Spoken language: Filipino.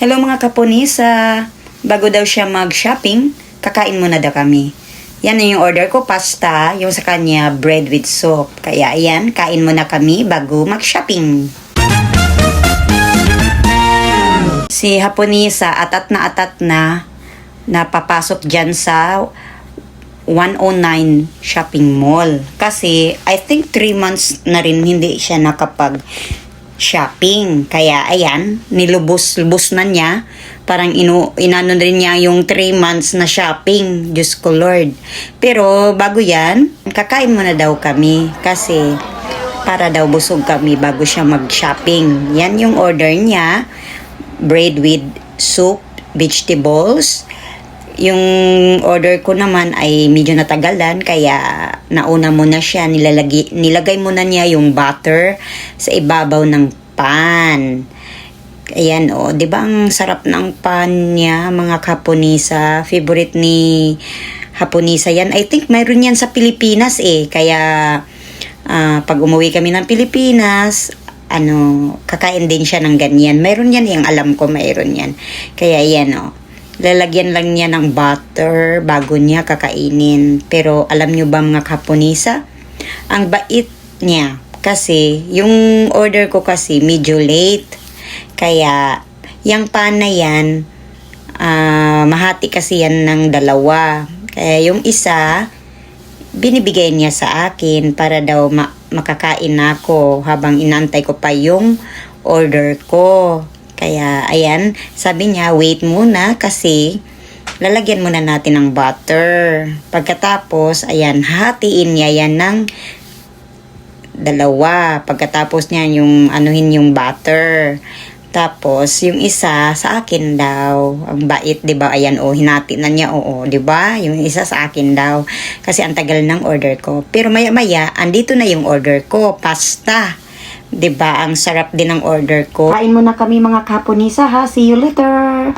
Hello mga kaponisa. Bago daw siya mag-shopping, kakain muna daw kami. Yan na yung order ko, pasta. Yung sa kanya, bread with soup. Kaya ayan, kain muna kami bago mag-shopping. Si Haponisa, atat na atat na, napapasok dyan sa 109 shopping mall. Kasi, I think 3 months na rin hindi siya nakapag shopping. Kaya, ayan, nilubos-lubos na niya. Parang inu inano rin niya yung 3 months na shopping. Diyos ko Lord. Pero, bago yan, kakain muna daw kami. Kasi, para daw busog kami bago siya mag-shopping. Yan yung order niya. Bread with soup, vegetables, yung order ko naman ay medyo natagalan kaya nauna mo na siya nilalagay nilagay mo na niya yung butter sa ibabaw ng pan. Ayan o, 'di ba ang sarap ng pan niya mga kaponisa, favorite ni Haponisa yan. I think mayroon yan sa Pilipinas eh. Kaya ah, pag umuwi kami ng Pilipinas, ano, kakain din siya ng ganyan. Mayroon yan, yung alam ko mayroon yan. Kaya yan o. Lalagyan lang niya ng butter bago niya kakainin. Pero alam nyo ba mga kaponisa? Ang bait niya. Kasi yung order ko kasi medyo late. Kaya yung pan na yan, ah, mahati kasi yan ng dalawa. Kaya yung isa, binibigay niya sa akin para daw ma- makakain ako habang inantay ko pa yung order ko. Kaya, ayan, sabi niya, wait muna kasi lalagyan muna natin ng butter. Pagkatapos, ayan, hatiin niya yan ng dalawa. Pagkatapos niya yung anuhin yung butter. Tapos, yung isa sa akin daw. Ang bait, 'di ba? Ayan oh, hinati na niya oo, 'di ba? Yung isa sa akin daw kasi ang tagal ng order ko. Pero maya-maya, andito na yung order ko, pasta. 'Di ba? Ang sarap din ng order ko. Kain muna kami mga kaponisa ha. See you later.